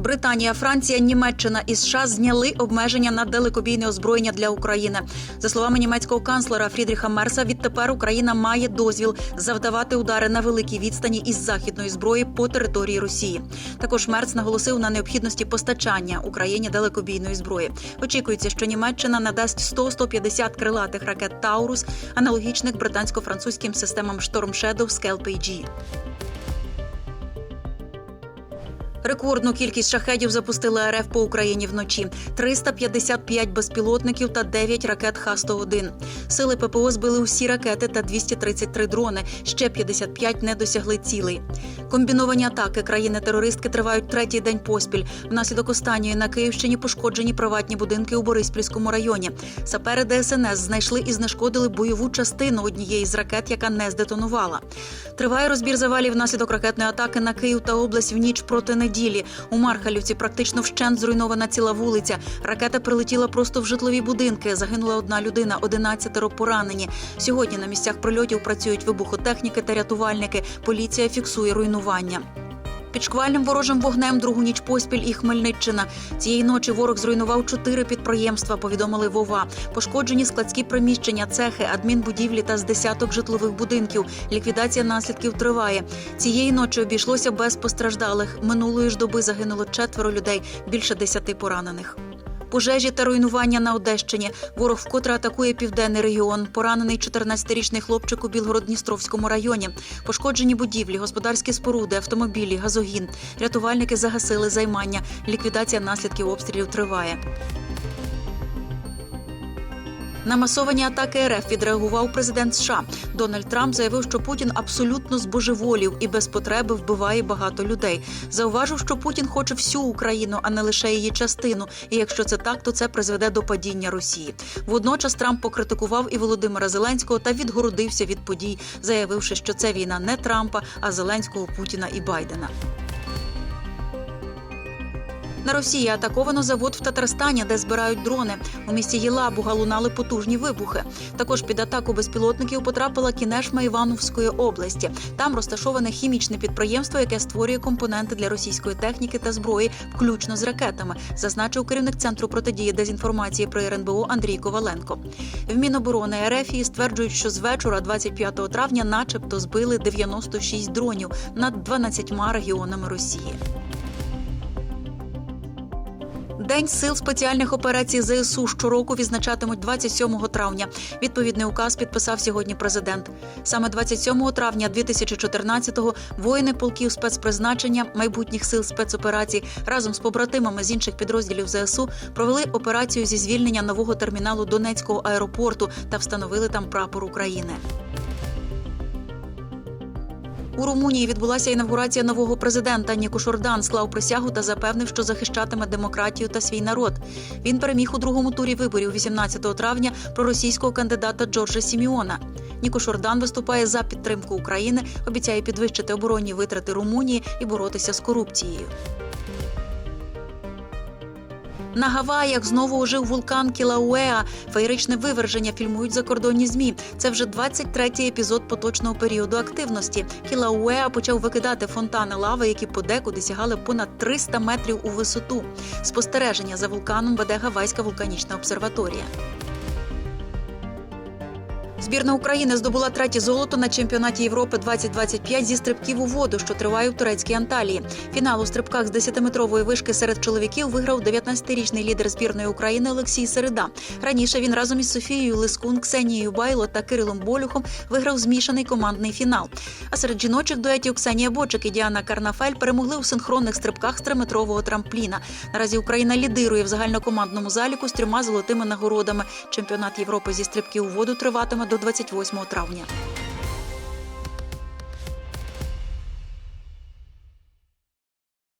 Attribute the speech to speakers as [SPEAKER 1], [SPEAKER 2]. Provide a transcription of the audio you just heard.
[SPEAKER 1] Британія, Франція, Німеччина і США зняли обмеження на далекобійне озброєння для України. За словами німецького канцлера Фрідріха Мерса, відтепер Україна має дозвіл завдавати удари на великій відстані із західної зброї по території Росії. Також Мерц наголосив на необхідності постачання Україні далекобійної зброї. Очікується, що Німеччина надасть 100-150 крилатих ракет Таурус, аналогічних британсько-французьким системам Storm Shadow Scalp. Рекордну кількість шахедів запустили РФ по Україні вночі: 355 безпілотників та 9 ракет Х-101. Сили ППО збили усі ракети та 233 дрони. Ще 55 не досягли цілей. Комбіновані атаки країни-терористки тривають третій день поспіль. Внаслідок останньої на Київщині пошкоджені приватні будинки у Бориспільському районі. Сапери ДСНС знайшли і знешкодили бойову частину однієї з ракет, яка не здетонувала. Триває розбір завалів внаслідок ракетної атаки на Київ та область в ніч проти неділі. У Мархалівці практично вщент зруйнована ціла вулиця. Ракета прилетіла просто в житлові будинки. Загинула одна людина, 11 поранені. Сьогодні на місцях прильотів працюють вибухотехніки та рятувальники. Поліція фіксує руйнування. Під шквальним ворожим вогнем другу ніч поспіль і Хмельниччина. Цієї ночі ворог зруйнував чотири підприємства. Повідомили Вова. Пошкоджені складські приміщення, цехи, адмінбудівлі та з десяток житлових будинків. Ліквідація наслідків триває. Цієї ночі обійшлося без постраждалих. Минулої ж доби загинуло четверо людей, більше десяти поранених. Пожежі та руйнування на Одещині. Ворог вкотре атакує південний регіон. Поранений 14-річний хлопчик у Білгород-Дністровському районі. Пошкоджені будівлі, господарські споруди, автомобілі, газогін. Рятувальники загасили займання. Ліквідація наслідків обстрілів триває. На масовані атаки РФ відреагував президент США. Дональд Трамп заявив, що Путін абсолютно збожеволів і без потреби вбиває багато людей. Зауважив, що Путін хоче всю Україну, а не лише її частину. І якщо це так, то це призведе до падіння Росії. Водночас Трамп покритикував і Володимира Зеленського та відгородився від подій, заявивши, що це війна не Трампа, а Зеленського, Путіна і Байдена. На Росії атаковано завод в Татарстані, де збирають дрони. У місті Єлабуга лунали потужні вибухи. Також під атаку безпілотників потрапила кінешма Івановської області. Там розташоване хімічне підприємство, яке створює компоненти для російської техніки та зброї, включно з ракетами, зазначив керівник центру протидії дезінформації при РНБО Андрій Коваленко. В Міноборони РФ стверджують, що з вечора, 25 травня, начебто збили 96 дронів над 12 регіонами Росії. День сил спеціальних операцій ЗСУ щороку відзначатимуть 27 травня. Відповідний указ підписав сьогодні президент. Саме 27 травня 2014-го воїни полків спецпризначення майбутніх сил спецоперацій разом з побратимами з інших підрозділів ЗСУ провели операцію зі звільнення нового терміналу Донецького аеропорту та встановили там прапор України. У Румунії відбулася інавгурація нового президента. Ніку Шордан склав присягу та запевнив, що захищатиме демократію та свій народ. Він переміг у другому турі виборів 18 травня проросійського кандидата Джорджа Сіміона. Ніко Шордан виступає за підтримку України, обіцяє підвищити оборонні витрати Румунії і боротися з корупцією. На Гаваях знову ожив вулкан Кілауеа. Феєричне виверження фільмують закордонні змі. Це вже 23-й епізод поточного періоду активності. Кілауеа почав викидати фонтани лави, які подекуди сягали понад 300 метрів у висоту. Спостереження за вулканом веде Гавайська вулканічна обсерваторія. Збірна України здобула третє золото на чемпіонаті Європи 2025 зі стрибків у воду, що триває в турецькій Анталії. Фінал у стрибках з 10-метрової вишки серед чоловіків виграв 19-річний лідер збірної України Олексій Середа. Раніше він разом із Софією Лискун, Ксенією Байло та Кирилом Болюхом виграв змішаний командний фінал. А серед жіночих дуетів Ксенія Бочик і Діана Карнафель перемогли у синхронних стрибках з триметрового трампліна. Наразі Україна лідирує в загальнокомандному заліку з трьома золотими нагородами. Чемпіонат Європи зі стрибків у воду триватиме до 28 травня.